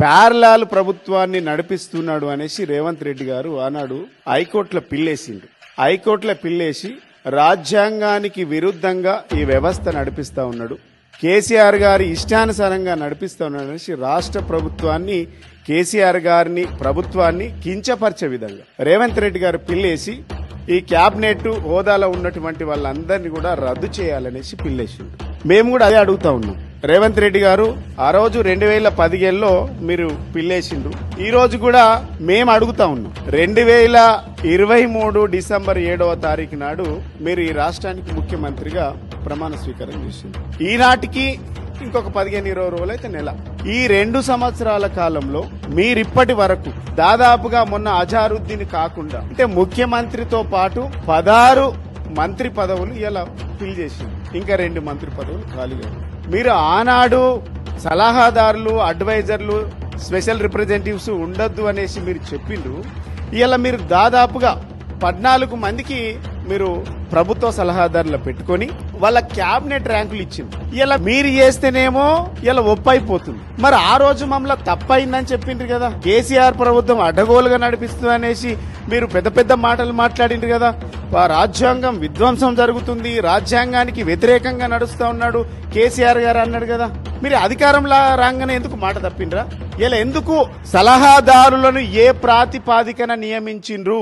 Parallel ప్రభుత్వాన్ని నడిపిస్తున్నాడు అనేసి రేవంత్ రెడ్డి గారు ఆనాడు హైకోర్టులో పిల్లేసిండు. హైకోర్టులో పిల్లేసి రాజ్యాంగానికి విరుద్ధంగా ఈ వ్యవస్థ నడిపిస్తా ఉన్నాడు. కేసీఆర్ గారి ఇష్టానుసారంగా నడిపిస్తా ఉన్నాడు అనేసి రాష్ట్ర ప్రభుత్వాన్ని కేసీఆర్ గారిని ప్రభుత్వాన్ని కించపరిచే విధంగా. రేవంత్ రెడ్డి గారు పిల్లేసి ఈ క్యాబినెట్ హోదాలో ఉన్నటువంటి వాళ్ళందరినీ కూడా రద్దు చేయాలనేసి పిల్లేసిండు. మేము కూడా అదే అడుగుతా ఉన్నాం. రేవంత్ రెడ్డి గారు ఆ రోజు రెండు వేల పదిహేనులో మీరు పిల్లేసిండు ఈ రోజు కూడా మేము అడుగుతా ఉన్నాం. రెండు వేల ఇరవై మూడు డిసెంబర్ ఏడవ తారీఖు నాడు మీరు ఈ రాష్ట్రానికి ముఖ్యమంత్రిగా ప్రమాణ స్వీకారం చేసింది ఈనాటికి ఇంకొక పదిహేను ఇరవై రోజులు అయితే నెల. ఈ రెండు సంవత్సరాల కాలంలో మీరిప్పటి వరకు దాదాపుగా మొన్న అజారుద్దీన్ కాకుండా అంటే ముఖ్యమంత్రితో పాటు పదహారు మంత్రి పదవులు ఇలా ఫిల్ చేసింది ఇంకా రెండు మంత్రి పదవులు ఖాళీగా మీరు ఆనాడు సలహాదారులు అడ్వైజర్లు స్పెషల్ రిప్రజెంటేటివ్స్ ఉండొద్దు అనేసి మీరు చెప్పిండ్రు. ఇలా మీరు దాదాపుగా పద్నాలుగు మందికి మీరు ప్రభుత్వ సలహాదారులు పెట్టుకొని వాళ్ళ క్యాబినెట్ ర్యాంకులు ఇచ్చింది. ఇలా మీరు చేస్తేనేమో ఇలా ఒప్పైపోతుంది. మరి ఆ రోజు మమ్మల్ని తప్పైందని చెప్పిండ్రు కదా. కేసీఆర్ ప్రభుత్వం అడ్డగోలుగా నడిపిస్తుంది అనేసి మీరు పెద్ద పెద్ద మాటలు మాట్లాడిండ్రు కదా. ఆ రాజ్యాంగం విధ్వంసం జరుగుతుంది. రాజ్యాంగానికి వ్యతిరేకంగా నడుస్తా ఉన్నాడు కేసీఆర్ గారు అన్నాడు కదా. మీరు అధికారంలో రాగానే ఎందుకు మాట తప్పిండ్రా? ఇలా ఎందుకు సలహాదారులను ఏ ప్రాతిపాదికన నియమించిండ్రు?